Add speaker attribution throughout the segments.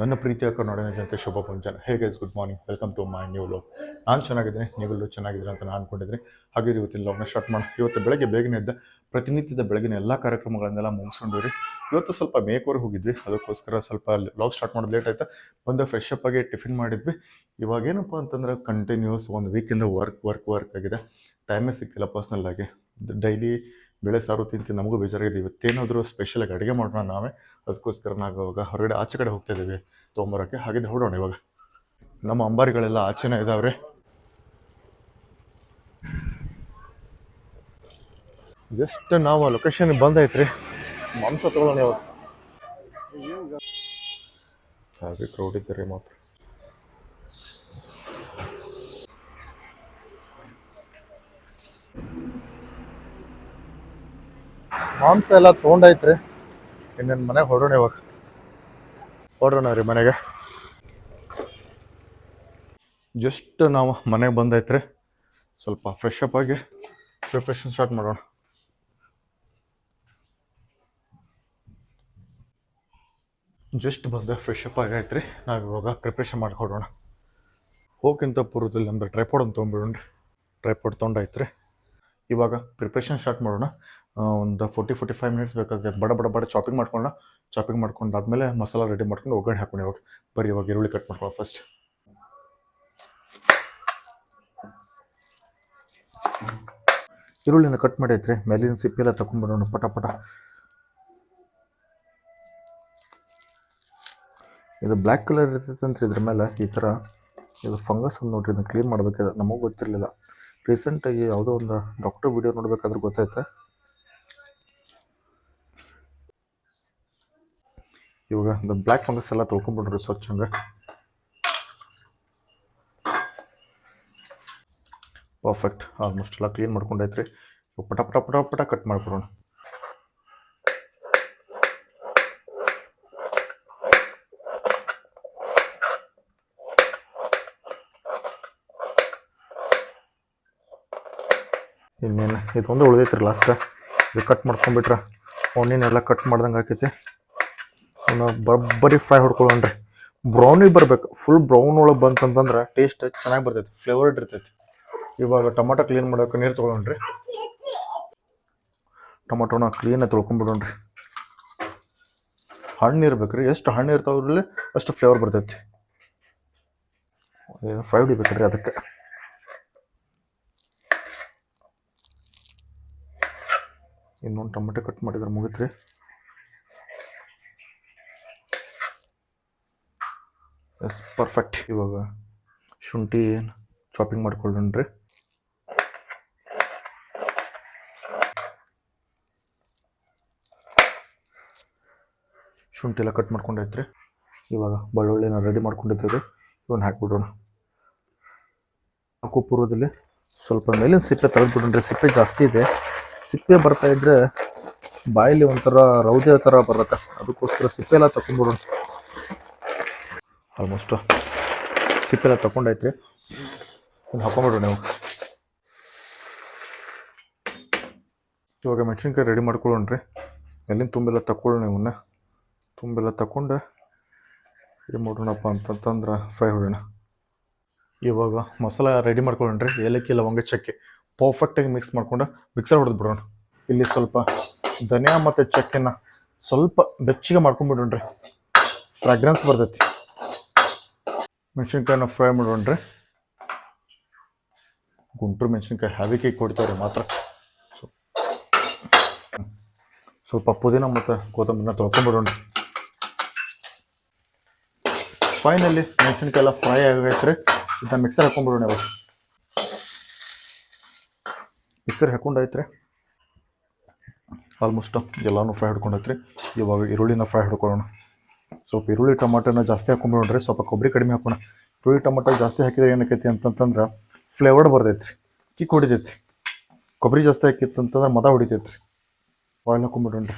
Speaker 1: ನನ್ನ ಪ್ರೀತಿಯ ಕನ್ನಡ ಜನತೆ ಶುಭ ಮುಂಜಾನೆ hey guys good morning welcome to my new look ನಾನು ಚೆನ್ನಾಗಿದ್ದೀನಿ. ನೀವೆಲ್ಲೂ ಚೆನ್ನಾಗಿದ್ದೀರಾ ಅಂತ ನಾನು ಅನ್ಕೊಂಡಿದ್ದೀನಿ. ಹಾಗೆ ಇವತ್ತಿನ ಲೋಕ್ನ ಸ್ಟಾರ್ಟ್ ಮಾಡೋಣ. ಇವತ್ತು ಬೆಳಗ್ಗೆ ಬೇಗನೆ ಇದ್ದ ಪ್ರತಿನಿತ್ಯದ ಬೆಳಗಿನ ಎಲ್ಲ ಕಾರ್ಯಕ್ರಮಗಳನ್ನೆಲ್ಲ ಮುಗಿಸ್ಕೊಂಡ್ರಿ ಇವತ್ತು ಸ್ವಲ್ಪ ಮೇಕೋರ್ ಹೋಗಿದ್ವಿ. ಅದಕ್ಕೋಸ್ಕರ ಸ್ವಲ್ಪ ಲಾಗ್ ಸ್ಟಾರ್ಟ್ ಮಾಡೋದು ಲೇಟ್ ಆಯ್ತಾ? ಬಂದು ಫ್ರೆಶ್ ಅಪ್ ಆಗಿ ಟಿಫಿನ್ ಮಾಡಿದ್ವಿ. ಇವಾಗ ಏನಪ್ಪ ಅಂತಂದ್ರೆ ಕಂಟಿನ್ಯೂಸ್ ಒಂದು ವೀಕಿಂದ ವರ್ಕ್ ವರ್ಕ್ ವರ್ಕ್ ಆಗಿದೆ. ಟೈಮೇ ಸಿಕ್ತಿಲ್ಲ ಪರ್ಸ್ನಲ್ ಆಗಿ. ಡೈಲಿ ಬೆಳೆ ಸಾರು ತಿಂತೀವಿ ನಮಗೂ ಬೇಜಾರಾಗಿದೆ. ಇವತ್ತೇನಾದರೂ ಸ್ಪೆಷಲಾಗಿ ಅಡುಗೆ ಮಾಡೋಣ ನಾವೇ. ಅದಕ್ಕೋಸ್ಕರ ನಾವು ಇವಾಗ ಹೊರಗಡೆ ಆಚೆ ಕಡೆ ಹೋಗ್ತಾ ಇದ್ದೀವಿ. ತೊಗೊಂಬರೋಕ್ಕೆ ಹಾಗಿದ್ರೆ ಹೊಡೋಣ ಇವಾಗ. ನಮ್ಮ ಅಂಬಾರಿಗಳೆಲ್ಲ ಆಚೆನೇ ಇದ್ದಾವ್ರೆ ಜಸ್ಟ್ ನಾವು ಲೊಕೇಶನ್ ಬಂದೈತ್ರಿ. ಮಾಂಸ ತಗೊಳ್ಳೋಣ ಇವಾಗ ಹಾಗೆ ಕ್ರೌಡ್ ಇದ್ದಾರೆ ಮಾತ್ರ. ಮಾಂಸ ಎಲ್ಲ ತೊಗೊಂಡೈತ್ರಿ ಇನ್ನೇನು ಮನೆಗೆ ಹೊಡೋಣ ಇವಾಗ. ಹೊಡೋಣ ರೀ ಮನೆಗೆ. ಜಸ್ಟ್ ನಾವು ಮನೆಗೆ ಬಂದೈತ್ರಿ. ಸ್ವಲ್ಪ ಫ್ರೆಶ್ ಅಪ್ ಆಗಿ ಪ್ರಿಪ್ರೇಷನ್ ಸ್ಟಾರ್ಟ್ ಮಾಡೋಣ. ಜಸ್ಟ್ ಬಂದ ಫ್ರೆಶ್ ಅಪ್ ರೀ ನಾವು ಇವಾಗ ಪ್ರಿಪ್ರೇಷನ್ ಮಾಡಿ ಹೊಡೋಣ ಹೋಗಿಂತ ಪೂರ್ವದಲ್ಲಿ ನಮ್ದು ಟ್ರೈಪೋಡ್ ಅಂತ ತೊಗೊಂಬಿಡೋಣ ರೀ ಟ್ರೈಪೋಡ್ ತೊಗೊಂಡೈತೆ ರೀ ಇವಾಗ ಪ್ರಿಪ್ರೇಷನ್ ಸ್ಟಾರ್ಟ್ ಮಾಡೋಣ. ಒಂದು ಫೋರ್ಟಿ ಫೋರ್ಟಿ ಫೈವ್ ಮಿನಿಟ್ಸ್ ಬೇಕಾಗುತ್ತೆ ಬಡ ಬಡ ಬಡ ಚಾಪಿಂಗ್ ಮಾಡ್ಕೊಂಡು ಚಾಪಿಂಗ್ ಮಾಡ್ಕೊಂಡಾದ್ಮೇಲೆ ಮಸಾಲ ರೆಡಿ ಮಾಡ್ಕೊಂಡು ಒಗ್ಗರಣೆ ಹಾಕೊಂಡು ಇವಾಗ. ಬರೀ ಇವಾಗ ಈರುಳ್ಳಿ ಕಟ್ ಮಾಡ್ಕೊಳ್ಳೋ ಫಸ್ಟ್ ಈರುಳ್ಳಿನ ಕಟ್ ಮಾಡೈತ್ರಿ ಮೇಲಿನ ಸಿಪ್ಪೆಲ್ಲ ತಗೊಂಡ್ಬಿಡೋಣ ಪಟ ಪಟ. ಇದು ಬ್ಲ್ಯಾಕ್ ಕಲರ್ ಇರ್ತೈತೆ ಅಂತ ಇದ್ರ ಮೇಲೆ ಈ ಥರ ಇದು ಫಂಗಸ್ ಅಂತ ನೋಡ್ರಿ, ಇದನ್ನು ಕ್ಲೀನ್ ಮಾಡಬೇಕಾದ್ರೆ ನಮಗೂ ಗೊತ್ತಿರಲಿಲ್ಲ. ರೀಸೆಂಟಾಗಿ ಯಾವುದೋ ಒಂದು ಡಾಕ್ಟರ್ ವಿಡಿಯೋ ನೋಡಬೇಕಾದ್ರೆ ಗೊತ್ತಾಯ್ತು. ಇವಾಗ ಒಂದು ಬ್ಲ್ಯಾಕ್ ಫಂಗಸ್ ಎಲ್ಲ ತೊಳ್ಕೊಂಬಿಡ್ರಿ ಸ್ವಚ್ಛ ಹಂಗೆ ಪರ್ಫೆಕ್ಟ್ ಆಲ್ಮೋಸ್ಟ್ ಎಲ್ಲ ಕ್ಲೀನ್ ಮಾಡ್ಕೊಂಡೈತ್ರಿ ಪಟ ಪಟ ಪಟ ಪಟ ಕಟ್ ಮಾಡ್ಕೊಡೋಣ ಇನ್ನೇನು, ಇದೊಂದು ಉಳಿದೈತ್ರಿ ಲಾಸ್ಟ್ ಇದು ಕಟ್ ಮಾಡ್ಕೊಂಬಿಟ್ರೆ ಒಣ್ಣಿನೆಲ್ಲ ಕಟ್ ಮಾಡ್ದಂಗೆ ಆಕೈತಿ. ಬರೋಬ್ಬರಿ ಫ್ರೈ ಹೊಡ್ಕೊಳ್ಳೋಣ್ರಿ ಬ್ರೌನಿಗೆ ಬರಬೇಕು. ಫುಲ್ ಬ್ರೌನ್ ಒಳಗೆ ಬಂತಂತಂದ್ರೆ ಟೇಸ್ಟ್ ಚೆನ್ನಾಗಿ ಬರ್ತೈತಿ ಫ್ಲೇವರ್ಡ್ ಇರ್ತೈತಿ. ಇವಾಗ ಟೊಮಾಟೊ ಕ್ಲೀನ್ ಮಾಡೋಕೆ ನೀರು ತೊಗೊಳೋಣ್ರಿ ಟೊಮಾಟೋನ ಕ್ಲೀನಾಗಿ ತೊಳ್ಕೊಂಬಿಡೋಣ್ರಿ. ಹಣ್ಣು ಇರ್ಬೇಕು ರೀ ಎಷ್ಟು ಹಣ್ಣು ಇರ್ತಾವ್ರಲ್ಲಿ ಅಷ್ಟು ಫ್ಲೇವರ್ ಬರ್ತೈತಿ. ಫ್ರೈ ಹೊಡಿಬೇಕ್ರಿ ಅದಕ್ಕೆ. ಇನ್ನೊಂದು ಟೊಮೆಟೊ ಕಟ್ ಮಾಡಿದ್ರೆ ಮುಗಿತ್ರಿ. ಎಸ್ ಪರ್ಫೆಕ್ಟ್ ಇವಾಗ ಶುಂಠಿ ಚಾಪಿಂಗ್ ಮಾಡ್ಕೊಳ್ಳೋಣ್ರಿ. ಶುಂಠಿ ಎಲ್ಲ ಕಟ್ ಮಾಡ್ಕೊಂಡೈತ್ರಿ ಇವಾಗ ಬೆಳ್ಳುಳ್ಳಿನ ರೆಡಿ ಮಾಡ್ಕೊಂಡಿದ್ದೀವಿ. ಇವನ್ನ ಹಾಕ್ಬಿಡೋಣ. ಹಾಕೋ ಪೂರ್ವದಲ್ಲಿ ಸ್ವಲ್ಪ ಮೇಲಿನ ಸಿಪ್ಪೆ ತೆಗೆದ್ಬಿಡ್ರಿ ಸಿಪ್ಪೆ ಜಾಸ್ತಿ ಇದೆ. ಸಿಪ್ಪೆ ಬರ್ತಾ ಇದ್ರೆ ಬಾಯಲ್ಲಿ ಒಂಥರ ರೌದೆ ಥರ ಬರುತ್ತೆ. ಅದಕ್ಕೋಸ್ಕರ ಸಿಪ್ಪೆ ಎಲ್ಲ ತಗೊಂಡ್ಬಿಡೋಣ ಆಲ್ಮೋಸ್ಟ್ ಸಿಪ್ಪೆಲ್ಲ ತಗೊಂಡೈತ್ರಿ ಒಂದು ಹಾಕೊಂಬಿಡ್ರಿ ನೀವು. ಇವಾಗ ಮೆಣಸಿನ್ಕಾಯಿ ರೆಡಿ ಮಾಡ್ಕೊಳ್ಳೋಣ್ರಿ. ಎಲ್ಲಿಂದ ತುಂಬೆಲ್ಲ ತಗೊಳ್ಳೋಣ ಇವನ್ನ ತುಂಬೆಲ್ಲ ತಗೊಂಡು ಏನು ಮಾಡೋಣಪ್ಪ ಅಂತಂತಂದ್ರೆ ಫ್ರೈ ಹೊಡೋಣ ಇವಾಗ ಮಸಾಲ ರೆಡಿ ಮಾಡ್ಕೊಳ್ಳೋಣ್ರಿ. ಏಲಕ್ಕಿ, ಲವಂಗ, ಚಕ್ಕೆ. ಪರ್ಫೆಕ್ಟಾಗಿ ಮಿಕ್ಸ್ ಮಾಡ್ಕೊಂಡು ಮಿಕ್ಸರ್ ಹೊಡೆದು ಬಿಡೋಣ. ಇಲ್ಲಿ ಸ್ವಲ್ಪ ಧನಿಯಾ ಮತ್ತು ಚಕ್ಕೆನ ಸ್ವಲ್ಪ ಬೆಚ್ಚಗೆ ಮಾಡ್ಕೊಂಡ್ಬಿಡೋಣ್ರಿ. ಫ್ರಾಗ್ರೆನ್ಸ್ ಬರ್ತೈತಿ. ಮೆಣಸಿನ್ಕಾಯಿನ ಫ್ರೈ ಮಾಡೋಣ್ರಿ. ಗುಂಟೂರು ಮೆಣಸಿನ್ಕಾಯಿ ಹ್ಯಾವಿ ಕೇಕ್ ಕೊಡ್ತಾರೆ ಮಾತ್ರ. ಸೊ- ಸ್ವಲ್ಪ ಪುದೀನ ಮತ್ತು ಕೊತ್ತಂಬರಿನ ತೊಳ್ಕೊಂಬಿಡೋಣ್ರಿ. ಫೈನಲಿ ಮೆಣಸಿನ್ಕಾಯಿ ಎಲ್ಲ ಫ್ರೈ ಆಗೈತ್ರಿ. ಇದನ್ನ ಮಿಕ್ಸರ್ ಹಾಕೊಂಡ್ಬಿಡೋಣ ಇವಾಗ ಮಿಕ್ಸರ್ ಹಾಕೊಂಡೈತ್ರಿ ಆಲ್ಮೋಸ್ಟ್ ಎಲ್ಲನೂ ಫ್ರೈ ಹಿಡ್ಕೊಂಡೈತ್ರಿ. ಇವಾಗ ಈರುಳ್ಳಿನ ಫ್ರೈ ಹಿಡ್ಕೊಳ್ಳೋಣ. ಸ್ವಲ್ಪ ಈರುಳ್ಳಿ ಟೊಮಾಟೋನ ಜಾಸ್ತಿ ಹಾಕೊಂಡ್ಬಿಡ್ರಿ ಸ್ವಲ್ಪ ಕೊಬ್ಬರಿ ಕಡಿಮೆ ಹಾಕೋಣ. ಈರುಳ್ಳಿ ಟೊಮಾಟೊ ಜಾಸ್ತಿ ಹಾಕಿದ್ರೆ ಏನಾಕೈತಿ ಅಂತಂತಂದ್ರೆ ಫ್ಲೇವರ್ಡ್ ಬರ್ತೈತ್ರಿ ಕಿಕ್ ಹೊಡಿತೈತಿ ಕೊಬ್ಬರಿ ಜಾಸ್ತಿ ಹಾಕಿತ್ತು ಅಂತಂದ್ರೆ ಮದ ಹೊಡಿತೈತ್ರಿ. ಆಯಿಲ್ ಹಾಕೊಂಡ್ಬಿಡೋಣ್ರಿ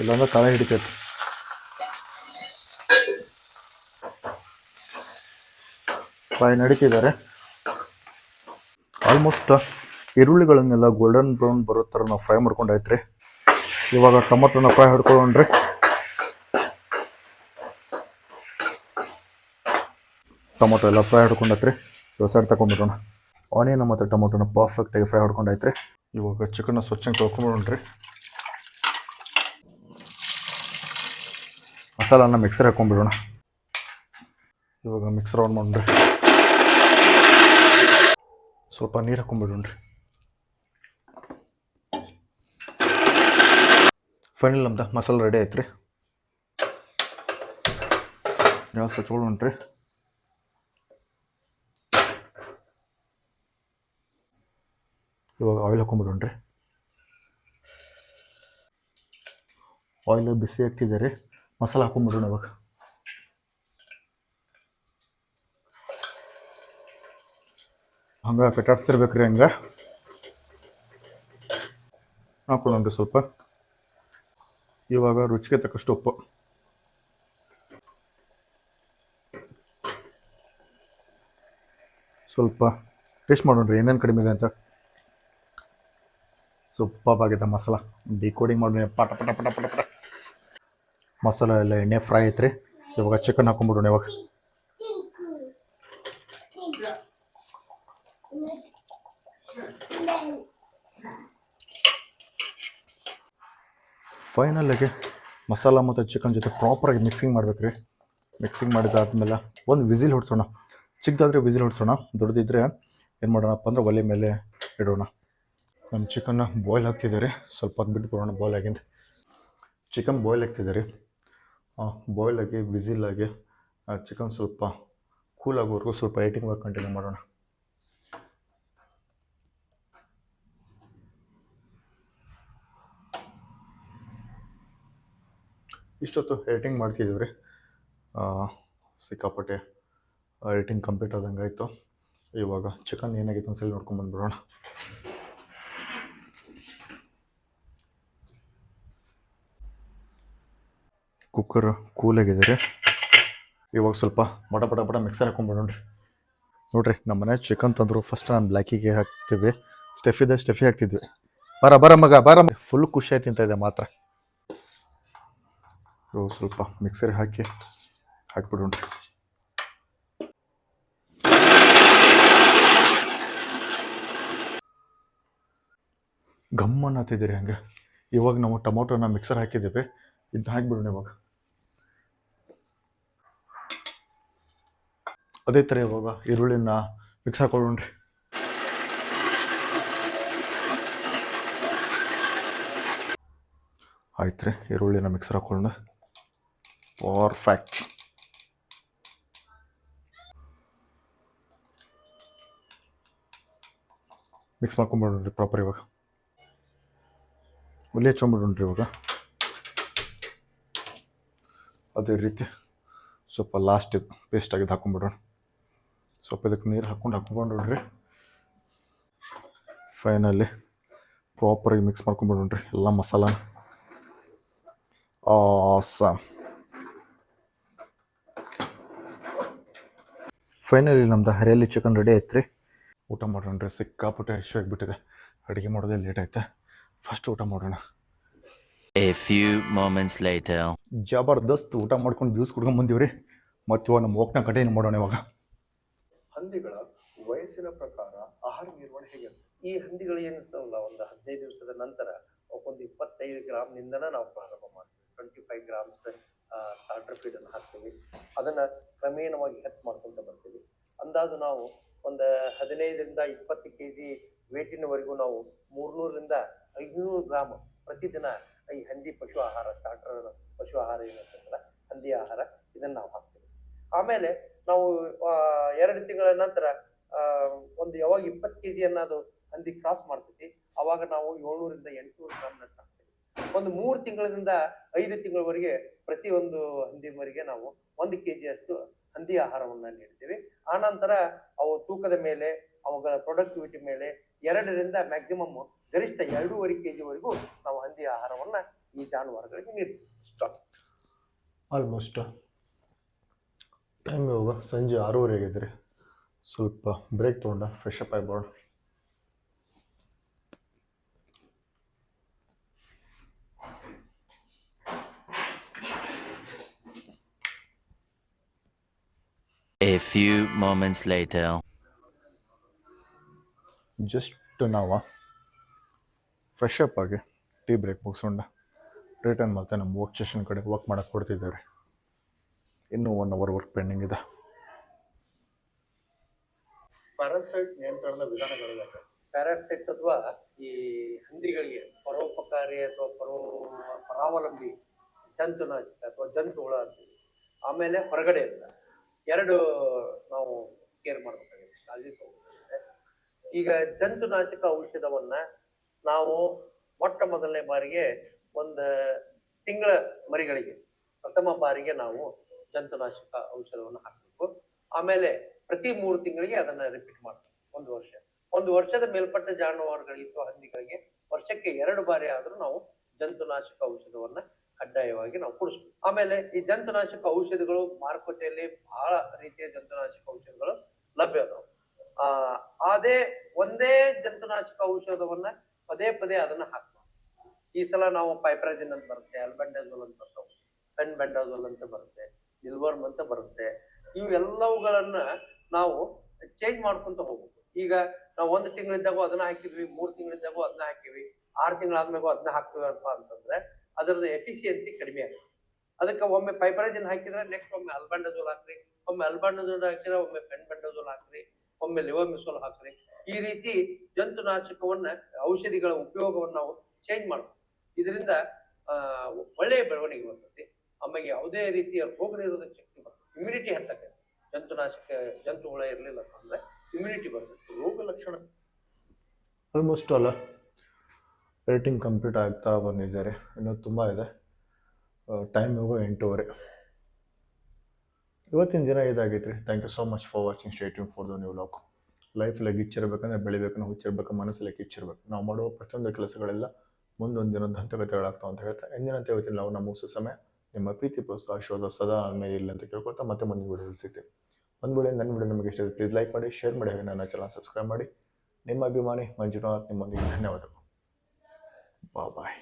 Speaker 1: ಇಲ್ಲಾಂದ್ರೆ ಕಾಳೆ ಹಿಡಿತೈತಿ ಫ್ರೈ ನಡೀತಿದ್ದಾರೆ. ಆಲ್ಮೋಸ್ಟ್ ಈರುಳ್ಳಿಗಳನ್ನೆಲ್ಲ ಗೋಲ್ಡನ್ ಬ್ರೌನ್ ಬರೋ ಥರ ನಾವು ಫ್ರೈ ಮಾಡ್ಕೊಂಡೈತ್ರಿ ಇವಾಗ ಟೊಮೊಟೊನ ಫ್ರೈ ಹಿಡ್ಕೊಳ್ಳೋಣ್ರಿ ಟೊಮೊಟೊ ಎಲ್ಲ ಫ್ರೈ ಹೊಡ್ಕೊಂಡೈತ್ರಿ. ಇವಾಗ ಸೈಡ್ ತಗೊಂಡ್ಬಿಡೋಣ. ಆನಿಯನ್ ಮತ್ತು ಟೊಮೊಟೊನ ಪರ್ಫೆಕ್ಟಾಗಿ ಫ್ರೈ ಹೊಡ್ಕೊಂಡೈತ್ರಿ. ಇವಾಗ ಚಿಕನ್ನ ಸ್ವಚ್ಛಂಗೆ ತೊಳ್ಕೊಂಬಿಡೋಣ್ರಿ. ಮಸಾಲಾನ ಮಿಕ್ಸರ್ ಹಾಕೊಂಡ್ಬಿಡೋಣ. ಇವಾಗ ಮಿಕ್ಸರ್ ಆನ್ ಮಾಡ್ರಿ ಸ್ವಲ್ಪ ನೀರು ಹಾಕೊಂಡ್ಬಿಡೋಣ್ರಿ. ಫೈನಲ್ ನಮ್ದು ಮಸಾಲೆ ರೆಡಿ ಆಯ್ತು ರೀ ಜಾಸ್ತಿ ಹಚ್ಕೊಳ್ಳೋಣ್ರಿ ಇವಾಗ ಆಯಿಲ್ ಹಾಕೊಂಬಿಡೋಣ್ರಿ. ಆಯಿಲ್ ಬಿಸಿ ಆಗ್ತಿದೆ ರೀ, ಮಸಾಲೆ ಹಾಕೊಂಬಿಡೋಣ ಇವಾಗ. ಹಂಗೆ ಕಟಾಡ್ಸಿರ್ಬೇಕ್ರಿ ಹಂಗೆ. ಹಾಕೊಳ್ಳೋಣ್ರಿ ಸ್ವಲ್ಪ. ಇವಾಗ ರುಚಿಗೆ ತಕ್ಕಷ್ಟು ಉಪ್ಪು. ಸ್ವಲ್ಪ ಟೇಸ್ಟ್ ಮಾಡೋಣ್ರಿ, ಏನೇನು ಕಡಿಮೆ ಇದೆ ಅಂತ. ಸೂಪರ್ಬಾಗಿದೆ ಮಸಾಲ. ಡಿಕೋಡಿಂಗ್ ಮಾಡಿ ಪಟ ಪಟ ಪಟ ಪಟ ಪಟ. ಮಸಾಲ ಎಲ್ಲ ಎಣ್ಣೆ ಫ್ರೈ ಐತ್ರಿ. ಇವಾಗ ಚಿಕನ್ ಹಾಕೊಂಡ್ಬಿಡೋಣ ಇವಾಗ. ಫೈನಲ್ಲಾಗಿ ಮಸಾಲ ಮತ್ತು ಚಿಕನ್ ಜೊತೆ ಪ್ರಾಪರಾಗಿ ಮಿಕ್ಸಿಂಗ್ ಮಾಡ್ಬೇಕು ರೀ ಮಿಕ್ಸಿಂಗ್ ಮಾಡಿದಾದ್ಮೇಲೆ ಒಂದು ವಿಸಿಲ್ ಹೊಡ್ಸೋಣ. ಚಿಕ್ಕದಾದ್ರೆ ವಿಸಿಲ್ ಹೊಡ್ಸೋಣ, ದೊಡ್ಡದಿದ್ರೆ ಏನು ಮಾಡೋಣಪ್ಪ ಅಂದ್ರೆ ಒಲೆ ಮೇಲೆ ಇಡೋಣ. ನಮ್ಮ ಚಿಕನ್ನ ಬಾಯ್ಲ್ ಹಾಕ್ತಿದ್ದಾರೆ ಸ್ವಲ್ಪ ಹೊತ್ತು ಬಿಟ್ಟು ಬರೋಣ ಬಾಯ್ಲ್ ಆಗಿಂದ. ಚಿಕನ್ ಬಾಯ್ಲ್ ಹಾಕ್ತಿದ್ದಾರೆ ಬಾಯ್ಲ್ ಆಗಿ ವಿಸಿಲ್ ಆಗಿ ಚಿಕನ್ ಸ್ವಲ್ಪ ಕೂಲ್ ಆಗೋವರೆಗೂ ಸ್ವಲ್ಪ ಏಟಿಂಗ್ ವರ್ಕ್ ಕಂಟಿನ್ಯೂ ಮಾಡೋಣ. ಇಷ್ಟೊತ್ತು ಎಡಿಟಿಂಗ್ ಮಾಡ್ತಿದ್ದೀವಿ ರೀ ಸಿಕ್ಕಾಪಟ್ಟೆ ಎಡಿಟಿಂಗ್ ಕಂಪ್ಲೀಟ್ ಆದಂಗೆ ಆಯಿತು ಇವಾಗ ಚಿಕನ್ ಏನಾಗಿತ್ತು ಒಂದ್ಸಲಿ ನೋಡ್ಕೊಂಡು ಬಂದ್ಬಿಡೋಣ. ಕುಕ್ಕರ್ ಕೂಲಾಗಿದೆ ರೀ ಇವಾಗ ಸ್ವಲ್ಪ ಬಡ ಪಟ ಪಟ ಮಿಕ್ಸರ್ ಹಾಕೊಂಡ್ಬಿಡೋಣ್ರಿ ನೋಡ್ರಿ. ನಮ್ಮ ಮನೆ ಚಿಕನ್ ತಂದರು ಫಸ್ಟ್ ನಾನು ಬ್ಲ್ಯಾಕಿಗೆ ಹಾಕ್ತಿದ್ವಿ. ಸ್ಟೆಫಿದೆ ಸ್ಟೆಫಿ ಹಾಕ್ತಿದ್ವಿ. ಬರ ಬರ ಮಗ, ಬರ ಫುಲ್ ಖುಷಿ ಆಯ್ತು ತಿಂತ ಇದೆ ಮಾತ್ರ. ಇವಾಗ ಸ್ವಲ್ಪ ಮಿಕ್ಸರ್ ಹಾಕಿ ಹಾಕ್ಬಿಡೋಣ್ರಿ ಗಮ್ಮನ್ ಹತ್ತಿದ್ದೀರಿ ಹಂಗೆ. ಇವಾಗ ನಾವು ಟೊಮೊಟೊನ ಮಿಕ್ಸರ್ ಹಾಕಿದ್ದೀವಿ. ಇದನ್ನ ಹಾಕ್ಬಿಡೋಣ ಇವಾಗ. ಅದೇ ಥರ ಇವಾಗ ಈರುಳ್ಳಿನ ಮಿಕ್ಸ್ ಹಾಕೊಳ್ಳೋಣ್ರಿ. ಆಯ್ತು ರೀ ಈರುಳ್ಳಿನ ಮಿಕ್ಸರ್ ಹಾಕೊಳ್ಳೋಣ. ಪರ್ಫೆಕ್ಟ್ ಮಿಕ್ಸ್ ಮಾಡ್ಕೊಂಬಿಡೋಣ್ರಿ ಪ್ರಾಪರ್ ಇವಾಗ. ಒಲೆ ಹಚ್ಕೊಂಬಿಡೋಣ್ರಿ ಇವಾಗ. ಅದೇ ರೀತಿ ಸ್ವಲ್ಪ ಲಾಸ್ಟ್ ಪೇಸ್ಟ್ ಆಗಿದ್ದು ಹಾಕೊಂಡ್ಬಿಡೋಣ ಸ್ವಲ್ಪ ಇದಕ್ಕೆ ನೀರು ಹಾಕ್ಕೊಂಡು ಹಾಕೊಂಡ್ಬಿಡ್ರಿ ಫೈನಲ್ಲಿ ಪ್ರಾಪರಾಗಿ ಮಿಕ್ಸ್ ಮಾಡ್ಕೊಂಡ್ಬಿಡೋಣ್ರಿ ಎಲ್ಲ ಮಸಾಲ ಆಸ ಫೈನಲಿ ನಮ್ದು ಹರಿಯಲ್ಲಿ ಚಿಕನ್ ರೆಡಿ ಆಯ್ತು ರೀ ಊಟ ಮಾಡೋಣ್ರಿ ಸಿಕ್ಕಾಪಟ್ಟೆ ಹಶು ಆಗಿಬಿಟ್ಟಿದೆ. ಅಡುಗೆ ಮಾಡೋದೇ ಲೇಟ್ ಆಯ್ತು. ಫಸ್ಟ್ ಊಟ ಮಾಡೋಣ.
Speaker 2: ಎ ಫ್ಯೂ ಮೊಮೆಂಟ್ಸ್ ಲೈಟ್
Speaker 1: ಜಬರ್ದಸ್ತ್ ಊಟ ಮಾಡ್ಕೊಂಡು ಜ್ಯೂಸ್ ಕುಡ್ಕೊಂಡ್ ರೀ ಮತ್ತು ಇವಾಗ ನಮ್ಮ ಹೋಗ್ನ ಕಂಟಿನ್ಯೂ ಮಾಡೋಣ ಇವಾಗ.
Speaker 3: ಹಂದಿಗಳ ವಯಸ್ಸಿನ ಪ್ರಕಾರ ಆಹಾರ ನಿರ್ವಹಣೆ ಹೇಗೆ ಈ ಹಂದಿಗಳು ಏನಿರ್ತಾವಲ್ಲ ಒಂದು ಹದಿನೈದು ದಿವಸದ ನಂತರ ಒಂದು ಇಪ್ಪತ್ತೈದು ಗ್ರಾಮ್ ನಿಂದನ ನಾವು ಪ್ರಾರಂಭ ಮಾಡ್ತೀವಿ. Twenty five grams starter feed ಅನ್ನು ಹಾಕ್ತೀವಿ. ಅದನ್ನ ಕ್ರಮೇಣವಾಗಿ ಹೆಚ್ಚು ಮಾಡ್ಕೊಂತ ಬರ್ತೀವಿ. ಅಂದಾಜು ನಾವು ಒಂದು ಹದಿನೈದರಿಂದ ಇಪ್ಪತ್ತು ಕೆ ಜಿ ವೇಟಿನವರೆಗೂ ನಾವು ಮೂರ್ನೂರರಿಂದ ಐದುನೂರು ಗ್ರಾಮ್ ಪ್ರತಿದಿನ ಈ ಹಂದಿ ಪಶು ಆಹಾರ ಸ್ಟಾರ್ಟರ್ ಪಶು ಆಹಾರ ಏನಂತಂದ್ರೆ ಹಂದಿ ಆಹಾರ ಇದನ್ನ ನಾವು ಹಾಕ್ತೀವಿ. ಆಮೇಲೆ ನಾವು ಎರಡು ತಿಂಗಳ ನಂತರ ಒಂದು ಯಾವಾಗ ಇಪ್ಪತ್ತು ಕೆ ಜಿ ಅನ್ನೋದು ಹಂದಿ ಕ್ರಾಸ್ ಮಾಡ್ತೈತಿ, ಅವಾಗ ನಾವು ಏಳ್ನೂರಿಂದ ಎಂಟುನೂರು ಗ್ರಾಮ್ ನಟ್ ಒಂದು ಮೂರು ತಿಂಗಳಿಂದ ಐದು ತಿಂಗಳವರೆಗೆ ಪ್ರತಿ ಒಂದು ಹಂದಿ ಮರಿಗೆ ನಾವು ಒಂದು ಕೆ ಅಷ್ಟು ಹಂದಿ ಆಹಾರವನ್ನು ನೀಡ್ತೀವಿ. ಆನಂತರ ಅವು ತೂಕದ ಮೇಲೆ, ಅವುಗಳ ಪ್ರೊಡಕ್ಟಿವಿಟಿ ಮೇಲೆ ಎರಡರಿಂದ ಮ್ಯಾಕ್ಸಿಮಮ್ ಗರಿಷ್ಠ ಎರಡೂವರೆ ಕೆ ಜಿವರೆಗೂ ನಾವು ಹಂದಿ ಆಹಾರವನ್ನು ಈ ಜಾನುವಾರುಗಳಿಗೆ ನೀಡ್ತೀವಿ. ಸ್ಟಾಪ್
Speaker 1: ಆಲ್ಮೋಸ್ಟ್ ಟೈಮ್ ಇವಾಗ ಸಂಜೆ ಆರೂವರೆ ಆಗಿದೆ ಸ್ವಲ್ಪ ಬ್ರೇಕ್ ತೊಗೊಂಡ ಫ್ರೆಶ್ ಅಪ್ ಆಗ್ಬೋಣ
Speaker 2: A few moments later.
Speaker 1: Just ನಾವು ಫ್ರೆಶ್ ಅಪ್ ಆಗಿ ಟೀ ಬ್ರೇಕ್ ಮುಗಿಸ್ಕೊಂಡು ರಿಟರ್ನ್ ಮತ್ತೆ ನಮ್ಮ ವರ್ಕ್ ಸೆಷನ್ ಕಡೆ ವರ್ಕ್ ಮಾಡೋಕ್ಕೆ ಕೊಡ್ತಿದ್ದೇವೆ ಇನ್ನೂ ಒನ್ ಅವರ್ ವರ್ಕ್ ಪೆಂಡಿಂಗ್ ಇದೆ.
Speaker 4: ಪ್ಯಾರಾಸೈಟ್ ನಿಯಂತ್ರಣದ ವಿಧಾನಗಳಿವೆ
Speaker 3: ಪ್ಯಾರಾಸೈಟ್ ಅಥವಾ ಈ ಹಂದಿಗಳಿಗೆ ಪರೋಪಕಾರಿ ಅಥವಾ ಪರೋ ಪರಾವಲಂಬಿ ಜಂತುನಾಶಕ ಅಥವಾ ಜಂತು ಹುಳ ಅಂತೀವಿ ಆಮೇಲೆ ಹೊರಗಡೆ ಅಂತ ಎರಡು ನಾವು ಕೇರ್ ಮಾಡಬೇಕಾಗಿದೆ ಕಾಳಜಿ ಈಗ ಜಂತುನಾಶಕ ಔಷಧವನ್ನ ನಾವು ಮೊಟ್ಟ ಮೊದಲನೇ ಬಾರಿಗೆ ಒಂದು ತಿಂಗಳ ಮರಿಗಳಿಗೆ ಪ್ರಥಮ ಬಾರಿಗೆ ನಾವು ಜಂತುನಾಶಕ ಔಷಧವನ್ನು ಹಾಕಬೇಕು. ಆಮೇಲೆ ಪ್ರತಿ ಮೂರು ತಿಂಗಳಿಗೆ ಅದನ್ನ ರಿಪೀಟ್ ಮಾಡ್ತೀವಿ ಒಂದು ವರ್ಷ. ಒಂದು ವರ್ಷದ ಮೇಲ್ಪಟ್ಟ ಜಾನುವಾರುಗಳಿಗೆ ಅಥವಾ ಹಂದಿಗಳಿಗೆ ವರ್ಷಕ್ಕೆ ಎರಡು ಬಾರಿ ಆದ್ರೂ ನಾವು ಜಂತುನಾಶಕ ಔಷಧವನ್ನ ಕಡ್ಡಾಯವಾಗಿ ನಾವು ಕೊಡಿಸ್ಬೇಕು. ಆಮೇಲೆ ಈ ಜಂತುನಾಶಕ ಔಷಧಿಗಳು ಮಾರುಕಟ್ಟೆಯಲ್ಲಿ ಬಹಳ ರೀತಿಯ ಜಂತುನಾಶಕ ಔಷಧಗಳು ಲಭ್ಯ ಅದಾವ. ಆ ಅದೇ ಒಂದೇ ಜಂತುನಾಶಕ ಔಷಧವನ್ನ ಪದೇ ಪದೇ ಅದನ್ನ ಹಾಕ್ಬೇಕು. ಈ ಸಲ ನಾವು ಪೈಪ್ರಾಜಿನ್ ಅಂತ ಬರುತ್ತೆ, ಅಲ್ಬೆಂಡಾಜೋಲ್ ಅಂತ ಬರ್ತಾವೆ. ಪೆನ್ ಬೆಂಡಾಜೋಲ್ ಅಂತ ಬರುತ್ತೆ. ನಿಲ್ವರ್ಮ್ ಅಂತ ಬರುತ್ತೆ. ಇವೆಲ್ಲವುಗಳನ್ನ ನಾವು ಚೇಂಜ್ ಮಾಡ್ಕೊಂತ ಹೋಗ್ಬೇಕು. ಈಗ ನಾವು ಒಂದು ತಿಂಗಳಿದ್ದಾಗೂ ಅದನ್ನ ಹಾಕಿದ್ವಿ, ಮೂರು ತಿಂಗಳಿದ್ದಾಗೂ ಅದನ್ನ ಹಾಕಿವಿ ಆರು ತಿಂಗಳಾದ್ಮೇಗೂ ಅದನ್ನ ಹಾಕ್ತೀವಿ ಅಂತ ಅಂತಂದ್ರೆ ಅದರದ್ದು ಎಫಿಷಿಯನ್ಸಿ ಕಡಿಮೆ ಆಗುತ್ತೆ. ಅದಕ್ಕೆ ಒಮ್ಮೆ ಪೈಪರಜಿನ್ ಹಾಕಿದ್ರೆ ನೆಕ್ಸ್ಟ್ ಒಮ್ಮೆ ಅಲ್ಬಂಡಜೋಲ್ ಹಾಕ್ರಿ, ಒಮ್ಮೆ ಅಲ್ಬಂಡಜೋಲ್ ಹಾಕಿದ್ರೆ ಒಮ್ಮೆ ಪೆನ್ ಬೆಂಡಜೋಲ್ ಹಾಕ್ರಿ, ಒಮ್ಮೆ ಲಿವೋಮಿಸೋಲ್ ಹಾಕ್ರಿ. ಈ ರೀತಿ ಜಂತುನಾಶಕವನ್ನ ಔಷಧಿಗಳ ಉಪಯೋಗವನ್ನು ನಾವು ಚೇಂಜ್ ಮಾಡ್ಬೇಕು. ಇದರಿಂದ ಒಳ್ಳೆಯ ಬೆಳವಣಿಗೆ ಬರ್ತೈತಿ ಆಮೇಲೆ ಯಾವುದೇ ರೀತಿಯ ರೋಗ ನಿರೋಧಕ ಶಕ್ತಿ ಬರ್ತದೆ. ಇಮ್ಯುನಿಟಿ ಹತ್ತಕ್ಕೆ. ಜಂತುನಾಶಕ ಜಂತು ಇರಲಿಲ್ಲ ಅಂದ್ರೆ ಇಮ್ಯುನಿಟಿ ಬರ್ತದೆ.
Speaker 4: ರೋಗ ಲಕ್ಷಣ.
Speaker 1: ಆಲ್ಮೋಸ್ಟ್ ಅಲ್ಲ ರೇಟಿಂಗ್ ಕಂಪ್ಲೀಟ್ ಆಗ್ತಾ ಬಂದಿದ್ದಾರೆ. ಇನ್ನೂ ತುಂಬ ಇದೆ. ಟೈಮ್ ಹೋಗೋ ಎಂಟೂವರೆ. ಇವತ್ತಿನ ದಿನ ಇದಾಗೈತೆ ರೀ thank you so much for watching staying for the new lock life ಗಿಚ್ಚಿರ್ಬೇಕಂದ್ರೆ ಬೆಳಿಬೇಕು. ಹುಚ್ಚಿರ್ಬೇಕು ಮನಸ್ಸಲ್ಲಿ ಕಿಚ್ಚಿರ್ಬೇಕು ನಾವು ಮಾಡುವ ಪ್ರತಿಯೊಂದು ಕೆಲಸಗಳೆಲ್ಲ ಮುಂದೊಂದು ದಿನದ ಹಂತಗತಿಗಳಾಗ್ತಾವ ಅಂತ ಹೇಳ್ತಾ ಎಂದಿನಂತೆ ಇವತ್ತಿನ ನಾವು ನಮ್ಮ ಸಮಯ. ನಿಮ್ಮ ಪ್ರೀತಿ ಪ್ರೋತ್ಸಾಹ ಶೋಧ ಸದಾ ಮೇಲೆ ಇಲ್ಲ ಅಂತ ಕೇಳ್ಕೊಳ್ತಾ ಮತ್ತೆ ಮುಂದಿನ ವಿಡಿಯೋದಲ್ಲಿ ಸಿಗ್ತೀವಿ ಒಂದು ವೇಳೆ ನನ್ನ ವಿಡಿಯೋ ನಿಮಗೆ ಇಷ್ಟ ಪ್ಲೀಸ್ ಲೈಕ್ ಮಾಡಿ ಶೇರ್ ಮಾಡಿ, ಹಾಗೆ ನನ್ನ ಚಾನಲ್ ಸಬ್ಸ್ಕ್ರೈಬ್ ಮಾಡಿ. ನಿಮ್ಮ ಅಭಿಮಾನಿ ಮಂಜುನಾಥ್, ನಿಮ್ಮೊಂದಿಗೆ ಧನ್ಯವಾದಗಳು. ಬಾಯ್